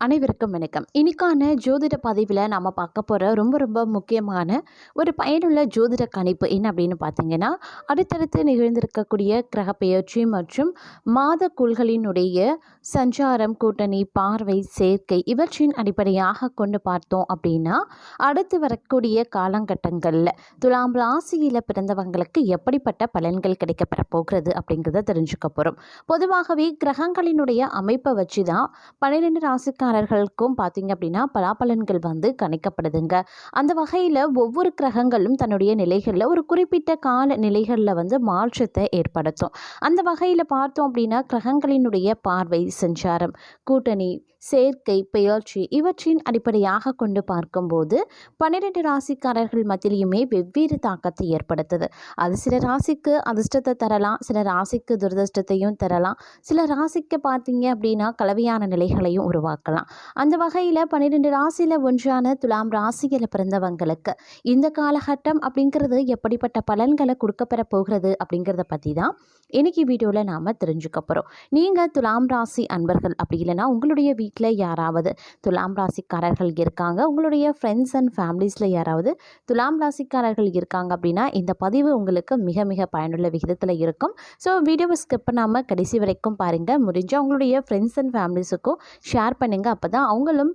அனைவருக்கும் வணக்கம். இன்னைக்கான ஜோதிட பதிவில் நம்ம பார்க்க போகிற ரொம்ப ரொம்ப முக்கியமான ஒரு பயனுள்ள ஜோதிட கணிப்பு என்ன அப்படின்னு பார்த்தீங்கன்னா அடுத்தடுத்து நிகழ்ந்திருக்கக்கூடிய கிரக பெயர்ச்சி மற்றும் மாத குள்களினுடைய சஞ்சாரம் கூட்டணி பார்வை சேர்க்கை இவற்றின் அடிப்படையாக கொண்டு பார்த்தோம் அப்படின்னா அடுத்து வரக்கூடிய காலகட்டங்களில் துலாம் ராசியில் பிறந்தவங்களுக்கு எப்படிப்பட்ட பலன்கள் கிடைக்கப்பெற போகிறது அப்படிங்கிறத தெரிஞ்சுக்க போகிறோம் பொதுவாகவே கிரகங்களினுடைய அமைப்பை வச்சு தான் பன்னிரெண்டு ராசிக்காரர்களுக்கும் பார்த்தீங்க அப்படின்னா பலாபலன்கள் வந்து கணிக்கப்படுதுங்க. அந்த வகையில் ஒவ்வொரு கிரகங்களும் தன்னுடைய நிலைகளில் ஒரு குறிப்பிட்ட கால நிலைகளில் வந்து மாற்றத்தை ஏற்படுத்தும். அந்த வகையில் பார்த்தோம் அப்படின்னா கிரகங்களினுடைய பார்வை சஞ்சாரம் கூட்டணி சேர்க்கை பெயர்ச்சி இவற்றின் அடிப்படையாக கொண்டு பார்க்கும்போது பன்னிரெண்டு ராசிக்காரர்கள் மத்தியிலையுமே வெவ்வேறு தாக்கத்தை ஏற்படுத்துது. அது சில ராசிக்கு அதிர்ஷ்டத்தை தரலாம் சில ராசிக்கு துரதிர்ஷ்டத்தையும் தரலாம். சில ராசிக்கு பார்த்தீங்க அப்படின்னா கலவையான நிலைகளையும் உருவாக்கலாம். அந்த வகையில் பன்னிரெண்டு ராசியில் ஒன்றான துலாம் ராசியில் பிறந்தவங்களுக்கு இந்த காலகட்டம் அப்படிங்கிறது எப்படிப்பட்ட பலன்களை கொடுக்கப்பெற போகிறது அப்படிங்கிறத பற்றி தான் இன்னைக்கு வீடியோவில் நாம் தெரிஞ்சுக்க போகிறோம் நீங்கள் துலாம் ராசி அன்பர்கள் அப்படி இல்லைன்னா உங்களுடைய வீட்டில் யாராவது துலாம் ராசிக்காரர்கள் இருக்காங்க. உங்களுடைய ஃப்ரெண்ட்ஸ் அண்ட் ஃபேமிலிஸில் யாராவது துலாம் ராசிக்காரர்கள் இருக்காங்க அப்படின்னா இந்த பதிவு உங்களுக்கு மிக மிக பயனுள்ள விகிதத்தில் இருக்கும். ஸோ வீடியோவை ஸ்கிப் பண்ணாமல் கடைசி வரைக்கும் பாருங்கள் முடிஞ்சு உங்களுடைய ஃப்ரெண்ட்ஸ் அண்ட் ஃபேமிலிஸுக்கும் ஷேர் பண்ணுங்கள் அப்போ தான் அவங்களும்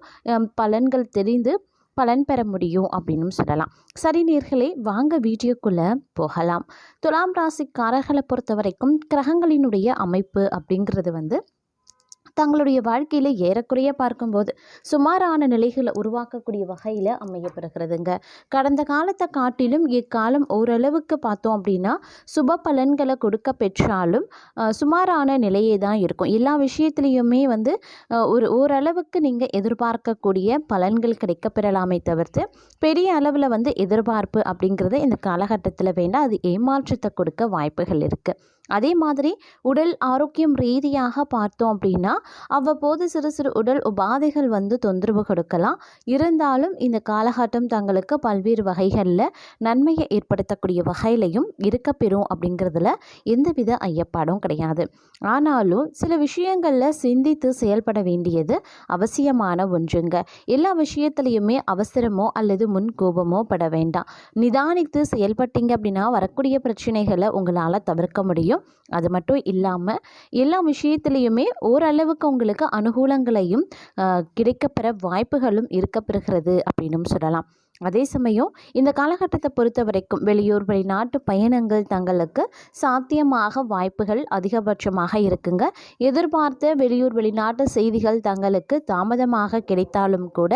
பலன்கள் தெரிந்து பலன் பெற முடியும் அப்படின்னு சொல்லலாம். சரி நேர்களே வாங்க வீடியோக்குள்ளே போகலாம். துலாம் ராசிக்காரர்களை பொறுத்த வரைக்கும் கிரகங்களினுடைய அமைப்பு அப்படிங்கிறது வந்து தங்களுடைய வாழ்க்கையில் ஏறக்குறைய பார்க்கும்போது சுமாரான நிலைகளை உருவாக்கக்கூடிய வகையில் அமையப்படுகிறதுங்க கடந்த காலத்தை காட்டிலும் இக்காலம் ஓரளவுக்கு பார்த்தோம் அப்படின்னா சுப பலன்களை கொடுக்க பெற்றாலும் சுமாரான நிலையே தான் இருக்கும். எல்லா விஷயத்துலேயுமே வந்து ஒரு ஓரளவுக்கு நீங்கள் எதிர்பார்க்கக்கூடிய பலன்கள் கிடைக்க பெறலாமே தவிர்த்து பெரிய அளவில் வந்து எதிர்பார்ப்பு அப்படிங்கிறது இந்த காலகட்டத்தில் வேண்டாம் அது ஏமாற்றத்தை கொடுக்க வாய்ப்புகள் இருக்குது அதே மாதிரி உடல் ஆரோக்கியம் ரீதியாக பார்த்தோம் அப்படின்னா அவ்வப்போது சிறு சிறு உடல் உபாதைகள் வந்து தொந்தரவு கொடுக்கலாம். இருந்தாலும் இந்த காலகட்டம் தங்களுக்கு பல்வேறு வகைகளில் நன்மையை ஏற்படுத்தக்கூடிய வகையிலையும் இருக்கப்பெறும் அப்படிங்கிறதுல எந்தவித ஐயப்பாடும் கிடையாது. ஆனாலும் சில விஷயங்களில் சிந்தித்து செயல்பட வேண்டியது அவசியமான ஒன்றுங்க. எல்லா விஷயத்துலையுமே அவசரமோ அல்லது முன் கோபமோ பட வேண்டாம். நிதானித்து செயல்பட்டீங்க அப்படின்னா வரக்கூடிய பிரச்சனைகளை உங்களால் தவிர்க்க முடியும். அது மட்டும் இல்லாமல் எல்லா விஷயத்துலேயுமே ஓரளவுக்கு உங்களுக்கு அனுகூலங்களையும் கிடைக்கப்பெற வாய்ப்புகளும் இருக்கப்பெறுகிறது அப்படின்னும் சொல்லலாம். அதே சமயம் இந்த காலகட்டத்தை பொறுத்த வரைக்கும் வெளியூர் வெளிநாட்டு பயணங்கள் தங்களுக்கு சாத்தியமாக வாய்ப்புகள் அதிகபட்சமாக இருக்குங்க. எதிர்பார்த்த வெளியூர் வெளிநாட்டு செய்திகள் தங்களுக்கு தாமதமாக கிடைத்தாலும் கூட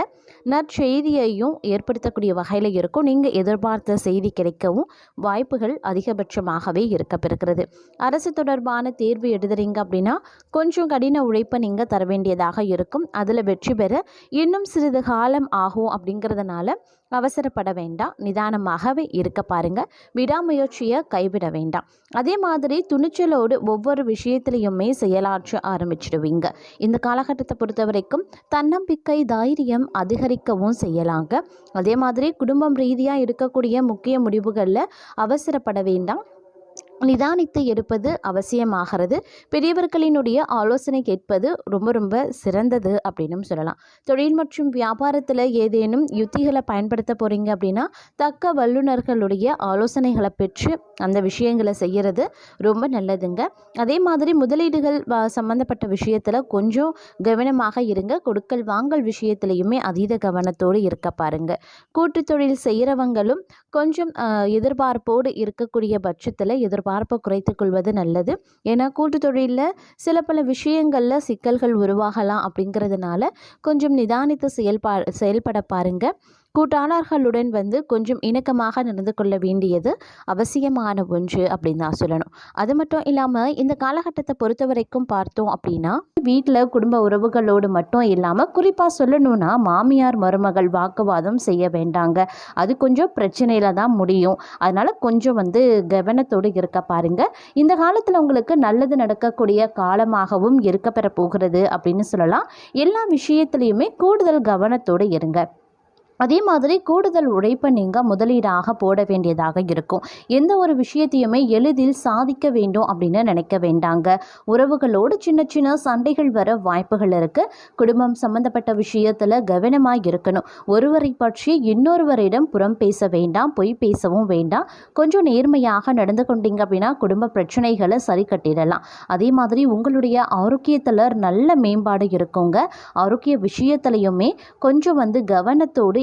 நற்செய்தியையும் ஏற்படுத்தக்கூடிய வகையில் இருக்கும். நீங்கள் எதிர்பார்த்த செய்தி கிடைக்கவும் வாய்ப்புகள் அதிகபட்சமாகவே இருக்கப்பெறுகிறது அரசு தொடர்பான தேர்வு எழுதுறீங்க அப்படின்னா கொஞ்சம் கடின உழைப்பை நீங்கள் தர வேண்டியதாக இருக்கும். அதில் வெற்றி பெற இன்னும் சிறிது காலம் ஆகும் அப்படிங்கிறதுனால அவசரப்பட வேண்டாம். நிதானமாகவே இருக்க பாருங்க. விடாமுயற்சியை கைவிட வேண்டாம். அதே மாதிரி துணிச்சலோடு ஒவ்வொரு விஷயத்திலையுமே செயலாற்ற ஆரம்பிச்சிடுவீங்க. இந்த காலகட்டத்தை பொறுத்த வரைக்கும் தன்னம்பிக்கை தைரியம் அதிகரிக்கவும் செய்யலாங்க. அதே மாதிரி குடும்பம் ரீதியாக இருக்கக்கூடிய முக்கிய முடிவுகளில் அவசரப்பட வேண்டாம். நிதானித்து எடுப்பது அவசியமாகிறது. பெரியவர்களினுடைய ஆலோசனை கேட்பது ரொம்ப ரொம்ப சிறந்தது அப்படின்னும் சொல்லலாம். தொழில் மற்றும் வியாபாரத்தில் ஏதேனும் யுத்திகளை பயன்படுத்த போகிறீங்க அப்படின்னா தக்க வல்லுநர்களுடைய ஆலோசனைகளை பெற்று அந்த விஷயங்களை செய்கிறது ரொம்ப நல்லதுங்க. அதே மாதிரி முதலீடுகள் வ- விஷயத்தில் கொஞ்சம் கவனமாக இருங்க. கொடுக்கல் வாங்கல் விஷயத்துலையுமே அதீத கவனத்தோடு இருக்க பாருங்க. கூட்டு தொழில் செய்கிறவங்களும் கொஞ்சம் எதிர்பார்ப்போடு இருக்கக்கூடிய பட்சத்தில் எதிர்பார்ப்பு குறைத்து கொள்வது நல்லது. ஏன்னா கூட்டு தொழிலில் சில பல விஷயங்களில் சிக்கல்கள் உருவாகலாம் அப்படிங்கிறதுனால கொஞ்சம் நிதானித்து செயல்பா செயல்பட பாருங்க. கூட்டாளர்களுடன் வந்து கொஞ்சம் இணக்கமாக நடந்து கொள்ள வேண்டியது அவசியமான ஒன்று அப்படின்னு தான் சொல்லணும். அது மட்டும் இல்லாமல் இந்த காலகட்டத்தை பொறுத்த வரைக்கும் பார்த்தோம் அப்படின்னா வீட்டில் குடும்ப உறவுகளோடு மட்டும் இல்லாமல் குறிப்பாக சொல்லணும்னா மாமியார் மருமகள் வாக்குவாதம் செய்ய வேண்டாங்க. அது கொஞ்சம் பிரச்சனையில் தான் முடியும். அதனால் கொஞ்சம் வந்து கவனத்தோடு இருக்க பாருங்க. இந்த காலத்தில் உங்களுக்கு நல்லது நடக்கக்கூடிய காலமாகவும் இருக்கப்பெற போகிறது அப்படின்னு சொல்லலாம். எல்லா விஷயத்துலையுமே கூடுதல் கவனத்தோடு இருங்க. அதே மாதிரி கூடுதல் உழைப்பை நீங்கள் முதலீடாக போட வேண்டியதாக இருக்கும். எந்த ஒரு விஷயத்தையுமே எளிதில் சாதிக்க வேண்டும் அப்படின்னு நினைக்க வேண்டாங்க. உறவுகளோடு சின்ன சின்ன சண்டைகள் வர வாய்ப்புகள் இருக்குது குடும்பம் சம்மந்தப்பட்ட விஷயத்தில் கவனமாக இருக்கணும். ஒருவரை பற்றி இன்னொருவரிடம் புறம் பேச வேண்டாம் பொய் பேசவும் வேண்டாம். கொஞ்சம் நேர்மையாக நடந்து கொண்டீங்க அப்படின்னா குடும்ப பிரச்சனைகளை சரி கட்டிடலாம். அதே மாதிரி உங்களுடைய ஆரோக்கியத்தில் நல்ல மேம்பாடு இருக்குங்க. ஆரோக்கிய விஷயத்துலையுமே கொஞ்சம் வந்து கவனத்தோடு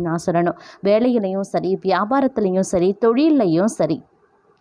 நான் சொல்லணும். வேலையிலையும் சரி வியாபாரத்துலேயும் சரி தொழில்லையும் சரி.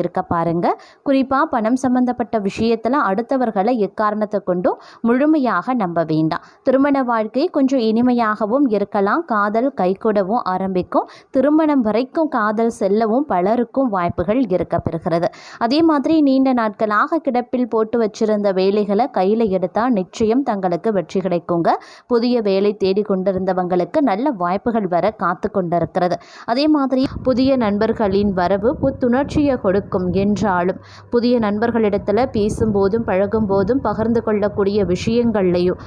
இருக்க பாருங்க. குறிப்பாக பணம் சம்பந்தப்பட்ட விஷயத்தில் அடுத்தவர்களை எக்காரணத்தை கொண்டும் முழுமையாக நம்ப வேண்டாம். திருமண வாழ்க்கை கொஞ்சம் இனிமையாகவும் இருக்கலாம். காதல் கைகூடவும் ஆரம்பிக்கும். திருமணம் வரைக்கும் காதல் செல்லவும் பலருக்கும் வாய்ப்புகள் இருக்க பெறுகிறது. அதே மாதிரி நீண்ட நாட்களாக கிடப்பில் போட்டு வச்சிருந்த வேலைகளை கையில் எடுத்தால் நிச்சயம் தங்களுக்கு வெற்றி கிடைக்குங்க. புதிய வேலை தேடி கொண்டிருந்தவங்களுக்கு நல்ல வாய்ப்புகள் வர காத்து கொண்டிருக்கிறது. அதே மாதிரி புதிய நண்பர்களின் வரவு புத்துணர்ச்சியை கொடுக்க கொடுக்கும் என்றாலும் புதிய நண்பர்களிடத்தில் பேசும்போதும் பழகும்போதும் பகிர்ந்து கொள்ளக்கூடிய விஷயங்கள்லையும்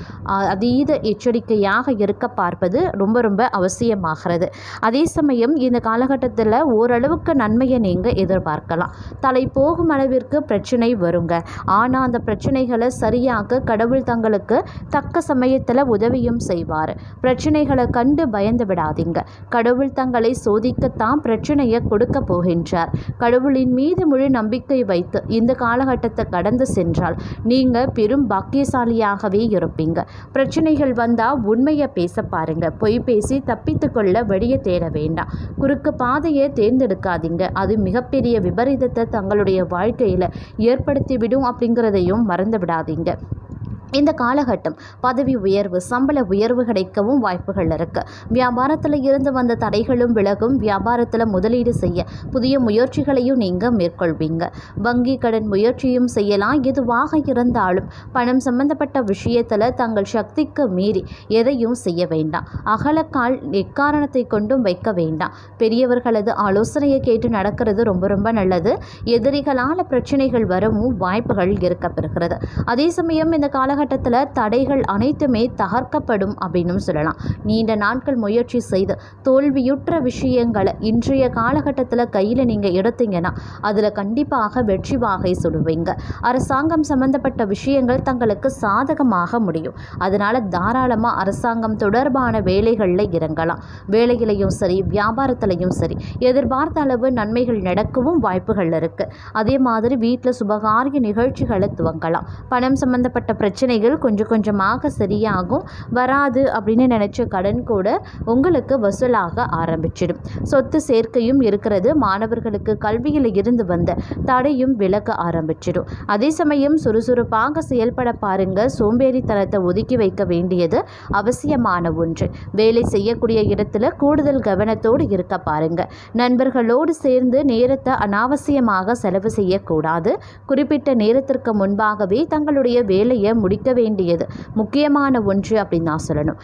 அதீத எச்சரிக்கையாக இருக்க பார்ப்பது ரொம்ப ரொம்ப அவசியமாகிறது. அதே சமயம் இந்த காலகட்டத்தில் ஓரளவுக்கு நன்மையை நீங்கள் எதிர்பார்க்கலாம். தலை போகும் அளவிற்கு பிரச்சனை வருங்க. ஆனால் அந்த பிரச்சனைகளை சரியாக கடவுள் தங்களுக்கு தக்க சமயத்தில் உதவியும் செய்வார். பிரச்சனைகளை கண்டு பயந்து விடாதீங்க. கடவுள் தங்களை சோதிக்கத்தான் பிரச்சனையை கொடுக்க போகின்றார். கடவுளின் மீது முழு நம்பிக்கை வைத்து இந்த காலகட்டத்தை கடந்து சென்றால் நீங்கள் பெரும் பாக்கியசாலியாகவே இருப்பீங்க. பிரச்சனைகள் வந்தால் உண்மையை பேச பாருங்க. பொய் பேசி தப்பித்து கொள்ள வழியை தேட வேண்டாம். குறுக்கு பாதையை தேர்ந்தெடுக்காதீங்க. அது மிகப்பெரிய விபரீதத்தை தங்களுடைய வாழ்க்கையில் ஏற்படுத்திவிடும் அப்படிங்கிறதையும் மறந்து விடாதீங்க. இந்த காலகட்டம் பதவி உயர்வு சம்பள உயர்வு கிடைக்கவும் வாய்ப்புகள் இருக்கு. வியாபாரத்தில் இருந்து வந்த தடைகளும் விலகும். வியாபாரத்தில் முதலீடு செய்ய புதிய முயற்சிகளையும் நீங்கள் மேற்கொள்வீங்க. வங்கி கடன் முயற்சியும் செய்யலாம். எதுவாக இருந்தாலும் பணம் சம்பந்தப்பட்ட விஷயத்தில் தங்கள் சக்திக்கு மீறி எதையும் செய்ய வேண்டாம். அகலக்கால் எக்காரணத்தை கொண்டும் வைக்க வேண்டாம். பெரியவர்களது ஆலோசனையை கேட்டு நடக்கிறது ரொம்ப ரொம்ப நல்லது. எதிரிகளால் பிரச்சனைகள் வரவும் வாய்ப்புகள் இருக்கப்பெறுகிறது. அதே சமயம் இந்த கால காலகட்டத்தில் தடைகள் அனைத்துமே தகர்க்கப்படும் அப்படின்னும் சொல்லலாம். நீண்ட நாட்கள் முயற்சி செய்து தோல்வியுற்ற விஷயங்களை இன்றைய காலகட்டத்தில் கையில் நீங்கள் எடுத்தீங்கன்னா அதில் கண்டிப்பாக வெற்றி வாகை சுடுவீங்க. அரசாங்கம் சம்பந்தப்பட்ட விஷயங்கள் தங்களுக்கு சாதகமாக முடியும். அதனால் தாராளமாக அரசாங்கம் தொடர்பான வேலைகளில் இறங்கலாம். வேலையிலையும் சரி வியாபாரத்திலையும் சரி எதிர்பார்த்த அளவு நன்மைகள் நடக்கவும் வாய்ப்புகள் இருக்குது அதே மாதிரி வீட்டில் சுபகாரிய நிகழ்ச்சிகளை துவங்கலாம். பணம் சம்பந்தப்பட்ட பிரச்சனை பிரச்சனைகள் கொஞ்சம் கொஞ்சமாக சரியாகும் வராது அப்படின்னு நினச்ச கடன் கூட உங்களுக்கு வசூலாக ஆரம்பிச்சிடும். சொத்து சேர்க்கையும் இருக்கிறது. மாணவர்களுக்கு கல்வியில் இருந்து வந்த தடையும் விலக ஆரம்பிச்சிடும். அதே சமயம் சுறுசுறுப்பாக செயல்பட பாருங்க. சோம்பேறித்தனத்தை ஒதுக்கி வைக்க வேண்டியது அவசியமான ஒன்று. வேலை செய்யக்கூடிய இடத்துல கூடுதல் கவனத்தோடு இருக்க பாருங்க. நண்பர்களோடு சேர்ந்து நேரத்தை அனாவசியமாக செலவு செய்யக்கூடாது. குறிப்பிட்ட நேரத்திற்கு முன்பாகவே தங்களுடைய வேலையை முடிக்க வேண்டியது முக்கியமான ஒன்று அப்படின்னு நான் சொல்லணும்.